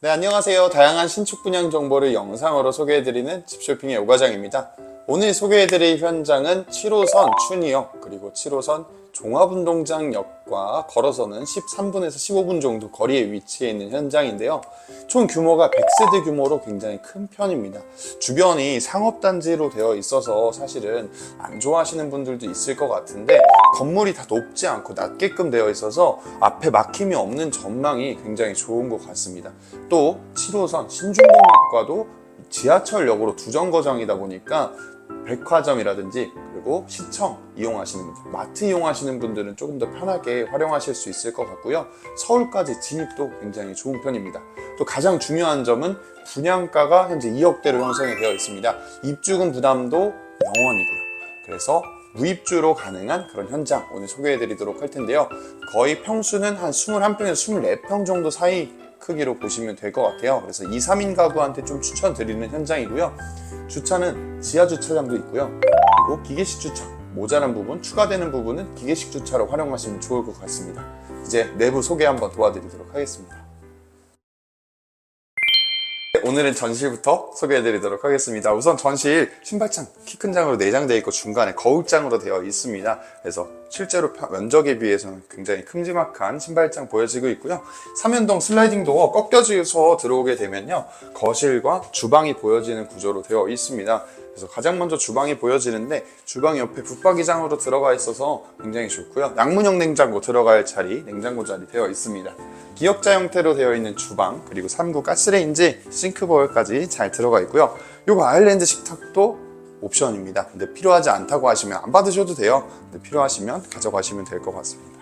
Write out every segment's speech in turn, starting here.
네, 안녕하세요. 다양한 신축 분양 정보를 영상으로 소개해드리는 집쇼핑의 오과장입니다. 오늘 소개해드릴 현장은 7호선 춘이역 그리고 7호선 종합운동장역과 걸어서는 13분에서 15분 정도 거리에 위치해 있는 현장인데요. 총 규모가 100세대 규모로 굉장히 큰 편입니다. 주변이 상업단지로 되어 있어서 사실은 안 좋아하시는 분들도 있을 것 같은데 건물이 다 높지 않고 낮게끔 되어 있어서 앞에 막힘이 없는 전망이 굉장히 좋은 것 같습니다. 또 7호선 신중공역과도 지하철역으로 두 정거장이다 보니까 백화점이라든지 그리고 시청 이용하시는 분들, 마트 이용하시는 분들은 조금 더 편하게 활용하실 수 있을 것 같고요. 서울까지 진입도 굉장히 좋은 편입니다. 또 가장 중요한 점은 분양가가 현재 2억대로 형성이 되어 있습니다. 입주금 부담도 0원이고요. 그래서 무입주로 가능한 그런 현장 오늘 소개해 드리도록 할 텐데요. 거의 평수는 한 21평에서 24평 정도 사이 크기로 보시면 될 것 같아요. 그래서 2, 3인 가구한테 좀 추천드리는 현장이고요. 주차는 지하 주차장도 있고요. 그리고 기계식 주차, 모자란 부분, 추가되는 부분은 기계식 주차로 활용하시면 좋을 것 같습니다. 이제 내부 소개 한번 도와드리도록 하겠습니다. 네, 오늘은 전실부터 소개해드리도록 하겠습니다. 우선 전실 신발장 키 큰 장으로 내장되어 있고 중간에 거울장으로 되어 있습니다. 그래서 실제로 펴- 면적에 비해서는 굉장히 큼지막한 신발장 보여지고 있고요. 삼연동 슬라이딩 도어 꺾여져서 들어오게 되면요. 거실과 주방이 보여지는 구조로 되어 있습니다. 그래서 가장 먼저 주방이 보여지는데 주방 옆에 붙박이장으로 들어가 있어서 굉장히 좋고요. 양문형 냉장고 들어갈 자리, 냉장고 자리 되어 있습니다. 기역자 형태로 되어 있는 주방, 그리고 3구 가스레인지, 싱크볼 까지 잘 들어가 있고요. 요거 아일랜드 식탁도 옵션입니다. 근데 필요하지 않다고 하시면 안 받으셔도 돼요. 근데 필요하시면 가져가시면 될 것 같습니다.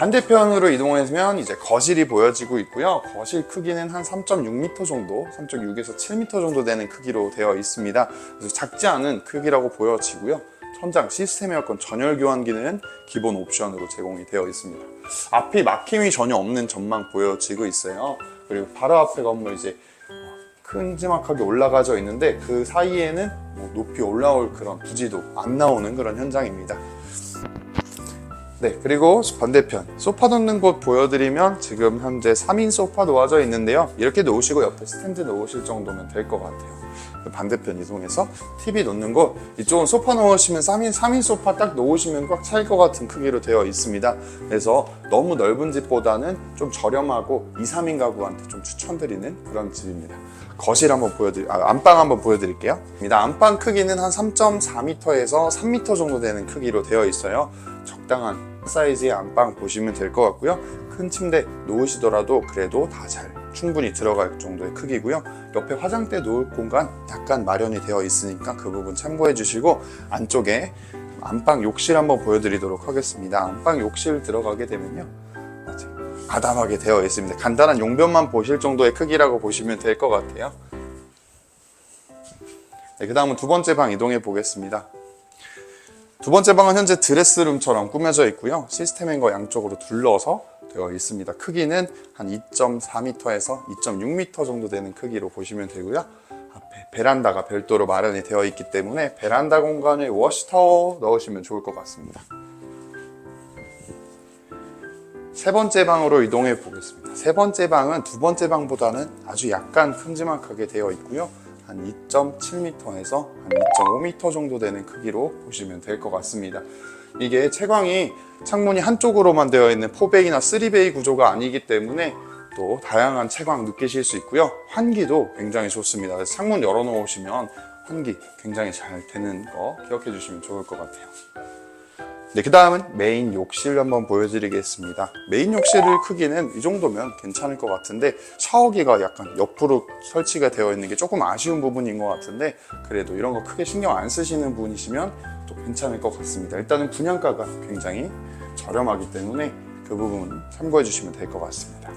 반대편으로 이동하면 이제 거실이 보여지고 있고요. 거실 크기는 한 3.6m 정도, 3.6에서 7m 정도 되는 크기로 되어 있습니다. 그래서 작지 않은 크기라고 보여지고요. 천장 시스템 에어컨 전열 교환기는 기본 옵션으로 제공이 되어 있습니다. 앞이 막힘이 전혀 없는 전망 보여지고 있어요. 그리고 바로 앞에 건물 이제 큼지막하게 올라가져 있는데 그 사이에는 뭐 높이 올라올 그런 부지도 안 나오는 그런 현장입니다. 네, 그리고 반대편 소파 놓는 곳 보여드리면 지금 현재 3인 소파 놓아져 있는데요. 이렇게 놓으시고 옆에 스탠드 놓으실 정도면 될 것 같아요. 그 반대편 이동해서 TV 놓는 곳 이쪽은 소파 놓으시면 3인, 3인 소파 딱 놓으시면 꽉 찰 것 같은 크기로 되어 있습니다. 그래서 너무 넓은 집보다는 좀 저렴하고 2, 3인 가구한테 좀 추천드리는 그런 집입니다. 거실 한번 보여드리, 아, 안방 한번 보여드릴게요. 안방 크기는 한 3.4m에서 3m 정도 되는 크기로 되어 있어요. 적당한 사이즈의 안방 보시면 될 것 같고요. 큰 침대 놓으시더라도 그래도 다 잘 충분히 들어갈 정도의 크기고요. 옆에 화장대 놓을 공간 약간 마련이 되어 있으니까 그 부분 참고해 주시고 안쪽에 안방 욕실 한번 보여드리도록 하겠습니다. 안방 욕실 들어가게 되면요. 아주 아담하게 되어 있습니다. 간단한 용변만 보실 정도의 크기라고 보시면 될 것 같아요. 네, 그 다음은 두 번째 방 이동해 보겠습니다. 두 번째 방은 현재 드레스룸처럼 꾸며져 있고요. 시스템 행거 양쪽으로 둘러서 되어 있습니다. 크기는 한 2.4m에서 2.6m 정도 되는 크기로 보시면 되고요. 앞에 베란다가 별도로 마련이 되어 있기 때문에 베란다 공간에 워시타워 넣으시면 좋을 것 같습니다. 세 번째 방으로 이동해 보겠습니다. 세 번째 방은 두 번째 방보다는 아주 약간 큼지막하게 되어 있고요. 한 2.7m에서 한 2.5m 정도 되는 크기로 보시면 될 것 같습니다. 이게 채광이 창문이 한쪽으로만 되어 있는 4베이나 3베이 구조가 아니기 때문에 또 다양한 채광 느끼실 수 있고요. 환기도 굉장히 좋습니다. 창문 열어놓으시면 환기 굉장히 잘 되는 거 기억해 주시면 좋을 것 같아요. 네, 그 다음은 메인 욕실 한번 보여드리겠습니다. 메인 욕실의 크기는 이 정도면 괜찮을 것 같은데 샤워기가 약간 옆으로 설치가 되어 있는 게 조금 아쉬운 부분인 것 같은데 그래도 이런 거 크게 신경 안 쓰시는 분이시면 또 괜찮을 것 같습니다. 일단은 분양가가 굉장히 저렴하기 때문에 그 부분 참고해 주시면 될 것 같습니다.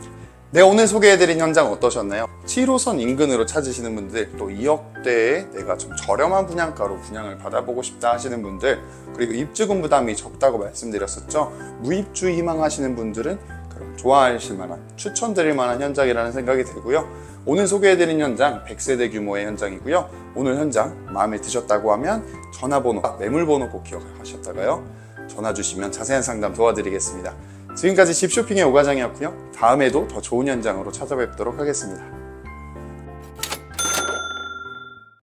네, 오늘 소개해드린 현장 어떠셨나요? 7호선 인근으로 찾으시는 분들, 또 2억대에 내가 좀 저렴한 분양가로 분양을 받아보고 싶다 하시는 분들, 그리고 입주금 부담이 적다고 말씀드렸었죠. 무입주 희망하시는 분들은 그럼 좋아하실 만한, 추천드릴 만한 현장이라는 생각이 들고요. 오늘 소개해드린 현장 100세대 규모의 현장이고요. 오늘 현장 마음에 드셨다고 하면 전화번호, 매물번호 꼭 기억하셨다가요. 전화 주시면 자세한 상담 도와드리겠습니다. 지금까지 집 쇼핑의 오과장이었고요. 다음에도 더 좋은 현장으로 찾아뵙도록 하겠습니다.